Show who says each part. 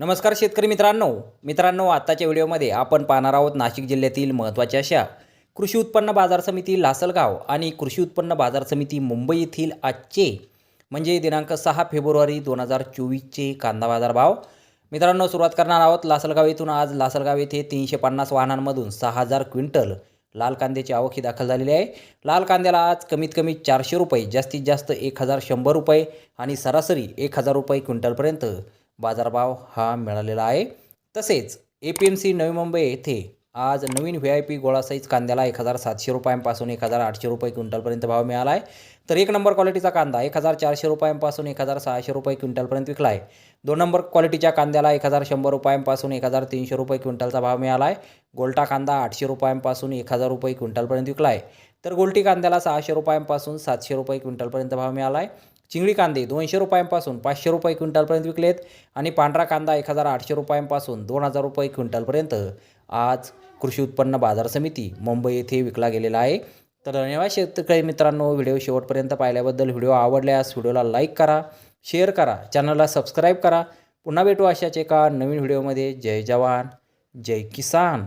Speaker 1: नमस्कार शेतकरी मित्रांनो. मित्रांनो आत्ताच्या व्हिडिओमध्ये आपण पाहणार आहोत नाशिक जिल्ह्यातील महत्त्वाच्या अशा कृषी उत्पन्न बाजार समिती लासलगाव आणि कृषी उत्पन्न बाजार समिती मुंबई येथील आजचे म्हणजे दिनांक सहा फेब्रुवारी दोन हजार चोवीसचे कांदा बाजार भाव मित्रांनो सुरुवात करणार आहोत लासलगाव येथून. आज लासलगाव येथे तीनशे पन्नास वाहनांमधून सहा हजार क्विंटल लाल कांद्याची आवक ही दाखल झालेली आहे. लाल कांद्याला आज कमीत कमी चारशे रुपये जास्तीत जास्त एक हजार शंभर रुपये आणि सरासरी एक हजार रुपये क्विंटलपर्यंत बाजारभाव हा मिळालेला आहे. तसेच ए पी एम सी नवी मुंबई येथे आज नवीन व्ही आय पी गोळा साईज कांद्याला एक हजार सातशे रुपयांपासून एक हजार आठशे रुपये क्विंटलपर्यंत भाव मिळाला आहे. तर एक नंबर क्वालिटीचा कांदा एक हजार चारशे रुपयांपासून एक हजार सहाशे रुपये क्विंटलपर्यंत विकला आहे. दोन नंबर क्वालिटीच्या कांद्याला एक हजार शंभर रुपयांपासून एक हजार तीनशे रुपये क्विंटलचा भाव मिळाला आहे. गोल्टा कांदा आठशे रुपयांपासून एक हजार रुपये क्विंटलपर्यंत विकला आहे. तर गोल्टी कांद्याला सहाशे रुपयांपासून सातशे रुपये क्विंटलपर्यंत भाव मिळाला आहे. चिंगळी कांदे दोनशे रुपयांपासून पाचशे रुपये क्विंटलपर्यंत विकलेत आणि पांढरा कांदा एक हजार आठशे रुपयांपासून दोन हजार रुपये क्विंटलपर्यंत आज कृषी उत्पन्न बाजार समिती मुंबई येथे विकला गेलेला आहे. तर धन्यवाद शेतकरी मित्रांनो व्हिडिओ शेवटपर्यंत पाहिल्याबद्दल व्हिडिओ आवडल्यास व्हिडिओला लाईक करा शेअर करा चॅनलला सबस्क्राईब करा. पुन्हा भेटू अशाच एका नवीन व्हिडिओमध्ये. जय जवान जय किसान.